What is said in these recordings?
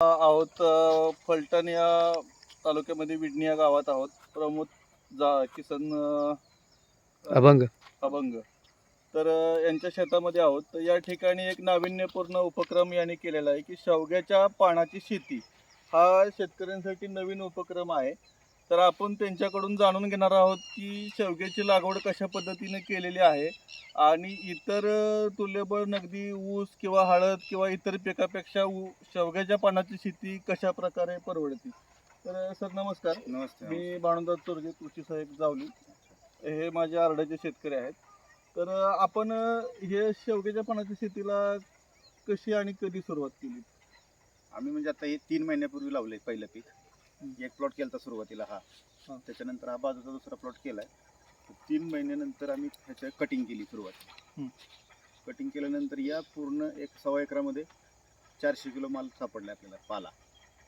आहोत फलटण या तालुक्यामध्ये विडणी या गावात आहोत. प्रमोद जा किसन अभंग. अभंग. तर यांच्या शेतामध्ये आहोत. तर या ठिकाणी एक नाविन्यपूर्ण उपक्रम यांनी केलेला आहे की शेवग्याच्या पानाची शेती. हा शेतकऱ्यांसाठी नवीन उपक्रम आहे. तर आपण त्यांच्याकडून जाणून घेणार आहोत की शेवग्याची लागवड कशा पद्धतीने केलेली आहे आणि इतर तुल्यबळ नगदी ऊस किंवा हळद किंवा इतर पिकापेक्षा ऊ शेवग्याच्या पानाची शेती कशा प्रकारे परवडते? तर सर नमस्कार. नमस्ते मी बाणुदास चोरगे कृषी सहाय्यक जावली. हे माझे आरड्याचे शेतकरी आहेत. तर आपण हे शेवग्याच्या पानाच्या शेतीला कशी आणि कधी सुरुवात केली? आम्ही म्हणजे आता हे तीन महिन्यापूर्वी लावले पहिलं पीक. एक प्लॉट केला सुरुवातीला हा. त्याच्यानंतर हा बाजूचा दुसरा प्लॉट केलाय. तीन महिन्यानंतर आम्ही ह्याच्या कटिंग केली सुरुवात. कटिंग केल्यानंतर या पूर्ण एक सव्वा एकरामध्ये चारशे किलो माल सापडला आपल्याला पाला.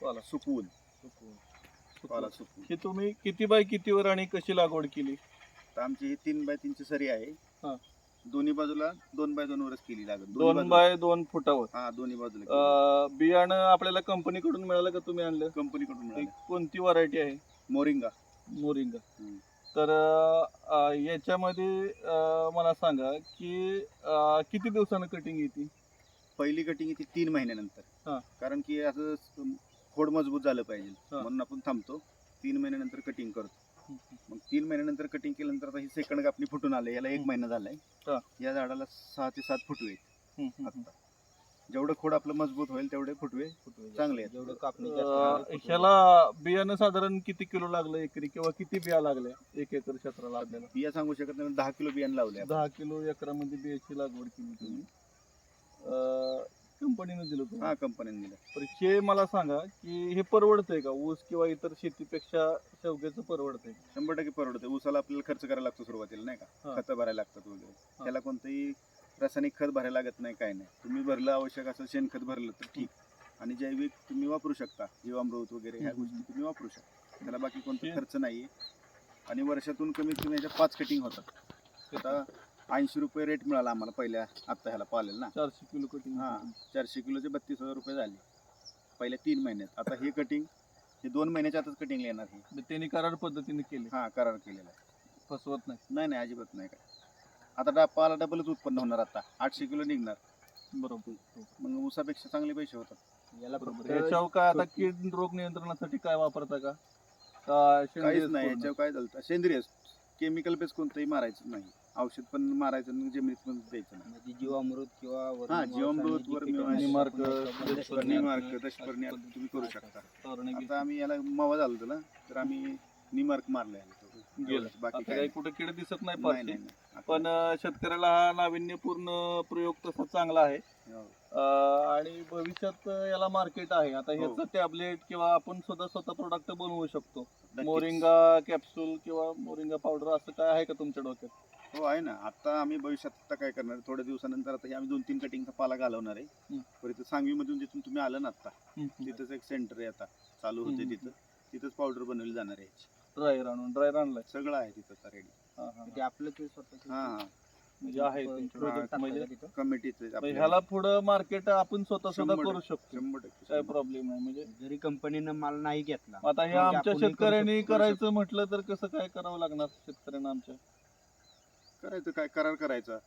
पाला. सुकवून. पाला सुकवून. हे तुम्ही किती बाय कितीवर आणि कशी लागवड केली? तर आमची ही तीन बाय तीनची सरी आहे. हा. दोन्ही बाजूला दोन बाय दोन वरच केली लागत दोन बाय दोन फुटावर. हा दोन्ही बाजूला अ, बियाणं आपल्याला कंपनीकडून मिळालं का तुम्ही आणलं? कंपनीकडून ती मिळालं कोणती व्हरायटी आहे? मोरिंगा. मोरिंगा. हम्म. तर अ, याच्यामध्ये अ, मला सांगा की अ, किती दिवसानं कटिंग येते? पहिली कटिंग येते तीन महिन्यानंतर. हा. कारण की असं स- खोड मजबूत झालं पाहिजे. हा. म्हणून आपण थांबतो. तीन महिन्यानंतर कटिंग करतो. मग तीन महिन्यानंतर कटिंग केल्यानंतर आता ही सेकंड कापणी फुटून आले याला एक. महिना झालाय. या झाडाला सहा ते सात फुटवे आहेत. आता. जेवढं खोड आपलं मजबूत होईल तेवढे फुटवे चांगले आहेत. जेवढं कापणी ह्याला बियाणं साधारण किती किलो लागलं एकरी किंवा किती बिया लागल्या एक एकर क्षेत्राला आपल्याला बिया सांगू शकत नाही दहा किलो बियाणे लावले आपण. दहा किलो एकरामध्ये बियाची लागवड केली तुम्ही. कंपनीनं दिलं तुम्हाला हा कंपनीने दिलं. तर हे मला सांगा की हे परवडतंय का? ऊस किंवा इतर शेतीपेक्षा शेवग्याचं परवडतंय? शंभर टक्के परवडते उसाला आपल्याला खर्च करायला लागतो सुरुवातीला नाही हा. का खतं भरायला लागतात वगैरे. हा. त्याला कोणतंही रासायनिक खत भरायला लागत नाही काय नाही. तुम्ही भरलं आवश्यक असं शेणखत भरलं तर ठीक. आणि जैविक तुम्ही वापरू शकता. जीवामृत वगैरे ह्या हम्म. गोष्टी तुम्ही वापरू शकता. त्याला बाकी कोणता खर्च नाहीये. आणि वर्षातून कमीत कमी याच्या पाच कटिंग होतात. आता ऐंशी रुपये रेट मिळाला आम्हाला पहिल्या आता ह्याला पालेल ना. चारशे किलो कटिंग हा. चारशे किलोचे बत्तीस हजार रुपये झाले. पहिल्या तीन महिन्यात. आता हे कटिंग हे दोन महिन्याच्या आतच कटिंग येणार हे. त्यांनी करार पद्धतीने केले. हा करार केलेला आहे. फसवत नाही. नाही नाही अजिबात नाही काय. आता डा पाला डबलच उत्पन्न होणार आता. आठशे किलो निघणार. बरोबर. मग ऊसापेक्षा चांगले पैसे होतात. याला बरोबर. याच्यावर काय आता कीड रोग नियंत्रणासाठी काय वापरता का? का सेंद्रिय काहीच नाही? याच्यावर काय झालं सेंद्रिय केमिकल बेस कोणतंही मारायचं नाही. औषध पण मारायचं जमिनीत पण द्यायचं नाही. म्हणजे जीवामृत किंवा हा, जीवामृत, निमार्क, आपण दशपर्णी, तुम्ही करू शकता. आता आम्ही याला मावा झालं ना तर आम्ही निमार्क मारले गेलं बाकी आता काही कुठे किड दिसत नाही नाही पण अं, शेतकऱ्याला हा नाविन्यपूर्ण प्रयोग तसा चांगला आहे हो. अं, आणि भविष्यात अं, याला मार्केट आहे आता हो. ह्याचं टॅबलेट किंवा आपण स्वतः स्वतः प्रोडक्ट बनवू शकतो नक्कीच. मोरिंगा कॅप्सूल किंवा मोरिंगा पावडर असं काय आहे का तुमच्या डोक्यात हो आहे ना आता आम्ही भविष्यात आता काय करणार आहे? थोड्या दिवसानंतर आता हे आम्ही दोन तीन कटिंगचा पाला घालवणार आहे हं. परत सांगवीमधून जिथून तुम्ही आलं ना आता तिथंच एक सेंटर आहे आता चालू होते हं. तिथं तिथंच पावडर बनवली जाणार आहे याची. ड्रायर आणून ड्रायर आणलाय सगळं आहे तिथं रेडी ते हा. आपलं ते स्वतःचं हा हा म्हणजे आहे. टाकलं म्हणजे? कमिटीचं म्हणजे ह्याला पुढं मार्केट आपण स्वतः स्वतः शंभर करू शकतो शंभर टक्के काय. प्रॉब्लेम नाही म्हणजे जरी कंपनीनं माल नाही घेतला आता हे म्हणजे आमच्या करू शेतकऱ्यांनी शकतो. करायचं म्हटलं तर कसं काय करावं लागणार शेतकऱ्यांना आमच्या करायचं काय करार करायचा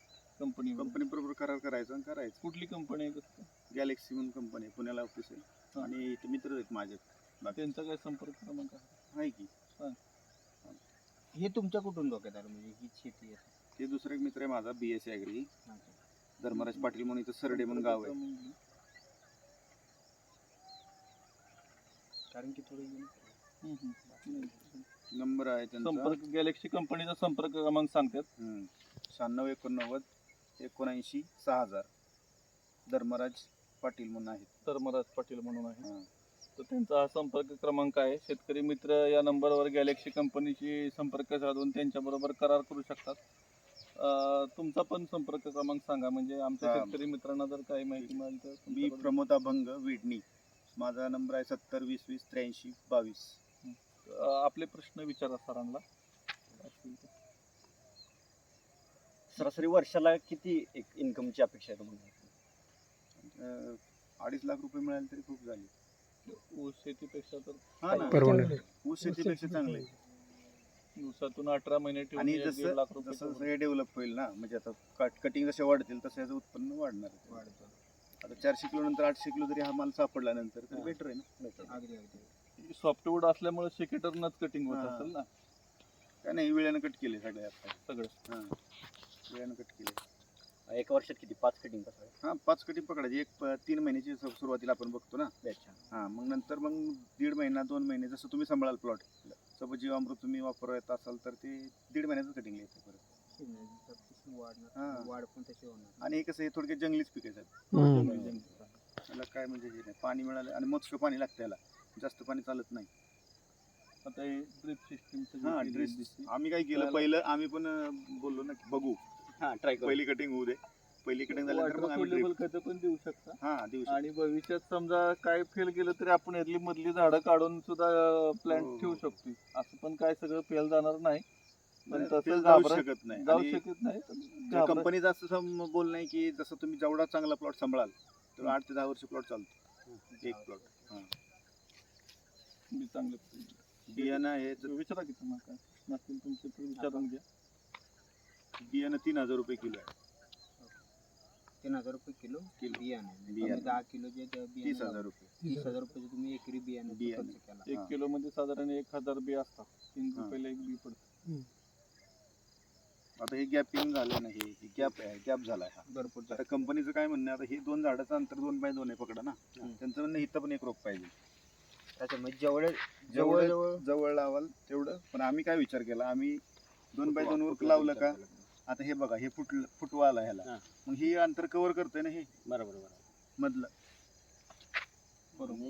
कंपनी कंपनी बरोबर करार करायचा आणि करायचं कुठली कंपनी आहे कसं? गॅलेक्सी म्हणून कंपनी आहे पुण्याला ऑफिस आहे. आणि इथे मित्र आहेत माझे त्यांचा काय संपर्क क्रमांक आहे? आहे की हे तुमच्या कुठून डोक्यात आलं म्हणजे ही शेती आहे. ते दुसरा एक मित्र आहे माझा B S C agri. Dharmaraj Patil म्हणून इथं सरडे म्हणून गाव आहे कारण की थोडी. नंबर आहे त्यांचा संपर्क गॅलेक्सी कंपनीचा संपर्क क्रमांक सांगतात हम्म. शहाण्णव एकोणनव्वद एकोणऐंशी सहा हजार धर्मराज पाटील म्हणून आहेत धर्मराज पाटील म्हणून आहे हा. तर त्यांचा हा संपर्क क्रमांक आहे. शेतकरी मित्र या नंबरवर गॅलेक्सी कंपनीशी संपर्क साधून त्यांच्याबरोबर करार करू शकतात. अं, तुमचा पण संपर्क क्रमांक सांगा. म्हणजे आमच्या हा. शेतकरी मित्रांना जर काही माहिती मिळाली तर मी प्रमोद अभंग विडणी. माझा नंबर आहे सत्तर वीस वीस त्र्याऐंशी बावीस. अं, आपले प्रश्न विचारा सरांना. सरासरी वर्षाला किती एक इन्कमची अपेक्षा आहे तुम्हाला? अं, अडीच लाख रुपये मिळाले तरी खूप झाले. ऊस शेतीपेक्षा तर हा ना. परवडणार ऊस शेतीपेक्षा चांगलं आहे. दिवसातून अठरा महिने ठेवून आणि एक दीड जसं लाख रुपये जसं कमवतो. जसं हे डेव्हलप होईल ना म्हणजे आता कट कटिंग जसे वाढतील तसं याचं उत्पन्न वाढणार आहे. वाढतो. आता चारशे किलो नंतर आठशे किलो जरी हा माल सापडल्यानंतर तर हा. बेटर आहे ना अगदी अगदी. सॉफ्टवूड असल्यामुळे शेकेटरनच कटिंग होत हा. असेल ना? काय नाही वेळानं कट केले सगळे आता. सगळं. हा. वेळानं कट केले. एका वर्षात किती? पाच कटिंग कसं हा पाच कटिंग पकडायची. एक प- तीन महिन्याची सु- सुरुवातीला आपण बघतो ना. अच्छा. हा मग नंतर मग दीड महिना दोन महिने जसं तुम्ही सांभाळाल प्लॉट सपोज जीवामृत तुम्ही वापरत असाल तर ते दीड महिन्याचं कटिंग येते परत. शिजण्याची तशी वाढणार हा. वाढ पण तशी होणार आणि हे कसं हे थोडक्यात जंगलीच पिक आहे हम्म. त्याला काय म्हणजे हे नाही पाणी मिळालं आणि मोजकं पाणी लागतं याला. जास्त पाणी चालत नाही. आता हे ड्रिप सिस्टीम हा ड्रेस आम्ही काय केलं? पहिलं आम्ही पण अं, बोललो ना की बघू. हा ट्राय करू. पहिली कटिंग होऊ दे. पहिली कटिंग झाल्यानंतर मग आम्ही लेवल drip- खतं पण देऊ शकता. हा देऊ शकतो. आणि भविष्यात समजा काय फेल केलं तरी आपण यातली मधली झाडं काढून सुद्धा प्लांट हो. ठेवू शकतो असं पण काय सगळं फेल जाणार नाही. पण नाही, तसं ते जाऊ शकत नाही. जाऊ आणि शकत नाही पण कंपनीचं असं सम- बोलणं आहे की जसं तुम्ही जेवढा चांगला प्लॉट सांभाळाल तर आठ ते दहा वर्ष प्लॉट चालतो. एक प्लॉट चांगलं बियाणं हे ज- विचारा की तुम्हाला काय नसतील तुमचे तर विचारून घ्या. बियाणं तीन हजार रुपये किलो आहे. तीन हजार रुपये किलो किलो. बियाणे बियाणे. तुम्ही दहा किलोचे त्या तीस बियाणे हजार रुपये. तीस हजार रुपयाचे तुम्ही एकरी बियाणे बियाणे. खर्च केला. एक हा. किलो मध्ये साधारण एक हजार बी असतात. तीन हा. रुपयाला एक बी पडतं. आता हे गॅपिंग झालं ना हे गॅप आहे गॅप झाला हा. भरपूर आता कंपनीचं काय म्हणणं आहे, आता हे दोन झाडाचं अंतर दोन बाय दोन आहे पकडा ना. हम्म. त्यांचं म्हणणं इथं पण एक रोप पाहिजे. अच्छा म्हणजे जेवढे जवळ जवळ जवळ लावाल तेवढं. पण आम्ही काय विचार केला आम्ही दोन बाय दोन वर लावलं का? आता हे बघा हे फुट फुटवा आला ह्याला. मग ही अंतर कव्हर करतोय ना हे? बरोबर बरोबर. मधलं. बरोबर